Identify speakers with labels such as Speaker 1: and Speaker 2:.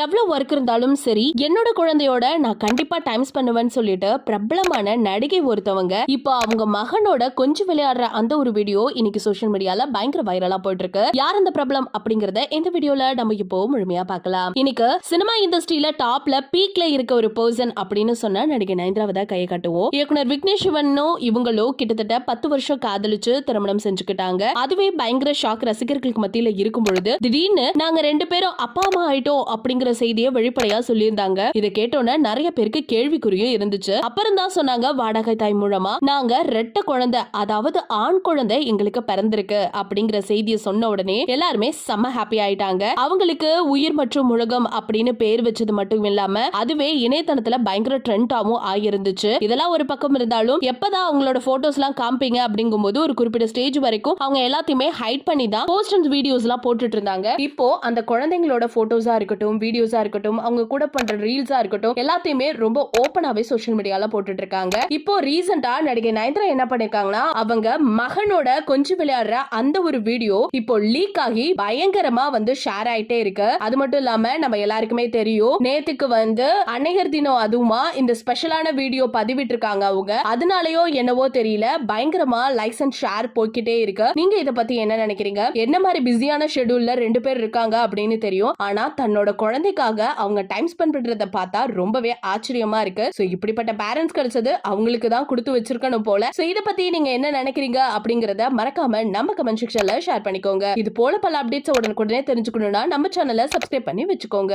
Speaker 1: எவ்வளவு ஒர்க் இருந்தாலும் சரி என்னோட குழந்தையோட நான் கண்டிப்பா டைம் பண்ணுவேன்னு சொல்லிட்டு பிரபலமான நடிகை ஒருத்தவங்க இப்போ அவங்க மகனோட கொஞ்சம் விளையாடுற அந்த ஒரு வீடியோ இன்னைக்கு சோஷியல் மீடியால பயங்கர வைரலா போயிட்டு இருக்கு யார் அந்த பிரபலம் அப்படிங்கறத இந்த வீடியோல நம்ம இப்போ முழுமையா பார்க்கலாம். இன்னைக்கு சினிமா இண்டஸ்ட்ரியில டாப்ல பீக்ல இருக்க ஒரு பர்சன் அப்படின்னு சொன்னா நடிகை நயன்தாராவை தான் கையை காட்டுவோம். இயக்குனர் விக்னேஷ் சிவனும் இவங்களும் கிட்டத்தட்ட பத்து வருஷம் காதலிச்சு திருமணம் செஞ்சுக்கிட்டாங்க. அதுவே பயங்கர ஷாக் ரசிகர்களுக்கு மத்தியில இருக்கும் பொழுது திடீர்னு நாங்க ரெண்டு பேரும் அப்பா அம்மா ஆயிட்டோம் அப்படிங்கிற செய்தியை வெளிப்படையா சொல்லியிருந்தாங்க. இதை கேட்டோன்னே நிறைய பேருக்கு கேள்விக்குறியும் இருந்துச்சு. அப்புறம் தான் சொன்னாங்க வாடகை தாய் மூலமா? நாங்க ரெட்ட குழந்தை அதாவது ஆண் குழந்தை எங்களுக்கு பிறந்திருக்கு. அப்படிங்கிற செய்தியை சொன்ன உடனே எல்லாருமே செம்ம ஹாப்பி ஆயிட்டாங்க. அவங்களுக்கு உயிர் மற்றும் முழகம் அப்படின்னு பேர் வச்சது மட்டும் இல்லாம அதுவே இணையதளத்துல பயங்கர ட்ரெண்டாவும் ஆகியிருந்துச்சு. இதெல்லாம் ஒரு பக்கம் இருந்தாலும் எப்பதான் அவங்களோட போட்டோஸ் எல்லாம் காமிப்பீங்க அப்படிங்கும்போது ஒரு குறிப்பிட்ட ஸ்டேஜ் வரைக்கும் அவங்க எல்லாத்தையுமே ஹைட் பண்ணி தான் போஸ்ட் அண்ட் வீடியோஸ் எல்லாம் போட்டுட்டு இருந்தாங்க. இப்போ அந்த குழந்தைங்களோட போட்டோஸா இருக்கட்டும் வீடியோ வீடியோஸா இருக்கட்டும் அவங்க கூட பண்ற ரீல்ஸா இருக்கட்டும் எல்லாத்தையுமே ரொம்ப ஓப்பனாவே சோஷியல் மீடியால போட்டுட்டு இருக்காங்க இப்போ ரீசெண்டா நடிகை நயன்தரா என்ன பண்ணிருக்காங்கன்னா அவங்க மகனோட கொஞ்சம் விளையாடுற அந்த ஒரு வீடியோ இப்போ லீக் ஆகி பயங்கரமா வந்து ஷேர் ஆயிட்டே இருக்கு. அது மட்டும் இல்லாம நம்ம எல்லாருக்குமே தெரியும் நேத்துக்கு வந்து அன்னையர் தினம் அதுவுமா இந்த ஸ்பெஷலான வீடியோ பதிவிட்டு இருக்காங்க அவங்க. அதனாலயோ என்னவோ தெரியல பயங்கரமா லைக்ஸ் அண்ட் ஷேர் போய்க்கிட்டே இருக்கு. நீங்க இத பத்தி என்ன நினைக்கிறீங்க? என்ன மாதிரி பிஸியான ஷெடியூல்ல ரெண்டு பேர் இருக்காங்க அப்படின்னு தெரியும். ஆனா தன்னோட குழந்தை குழந்தைக்காக அவங்க டைம் ஸ்பெண்ட் பண்றத பார்த்தா ரொம்பவே ஆச்சரியமா இருக்கு. சோ இப்படிப்பட்ட பேரண்ட்ஸ் கிடைச்சது அவங்களுக்கு தான் கொடுத்து வச்சிருக்கணும் போல. சோ இத பத்தி நீங்க என்ன நினைக்கிறீங்க அப்படிங்கறத மறக்காம நம்ம கமெண்ட் செக்ஷன்ல ஷேர் பண்ணிக்கோங்க. இது போல பல அப்டேட்ஸ் உடனுக்குடனே தெரிஞ்சுக்கணும்னா நம்ம சேனலை சப்ஸ்கிரைப் பண்ணி வச்சுக்கோங்க.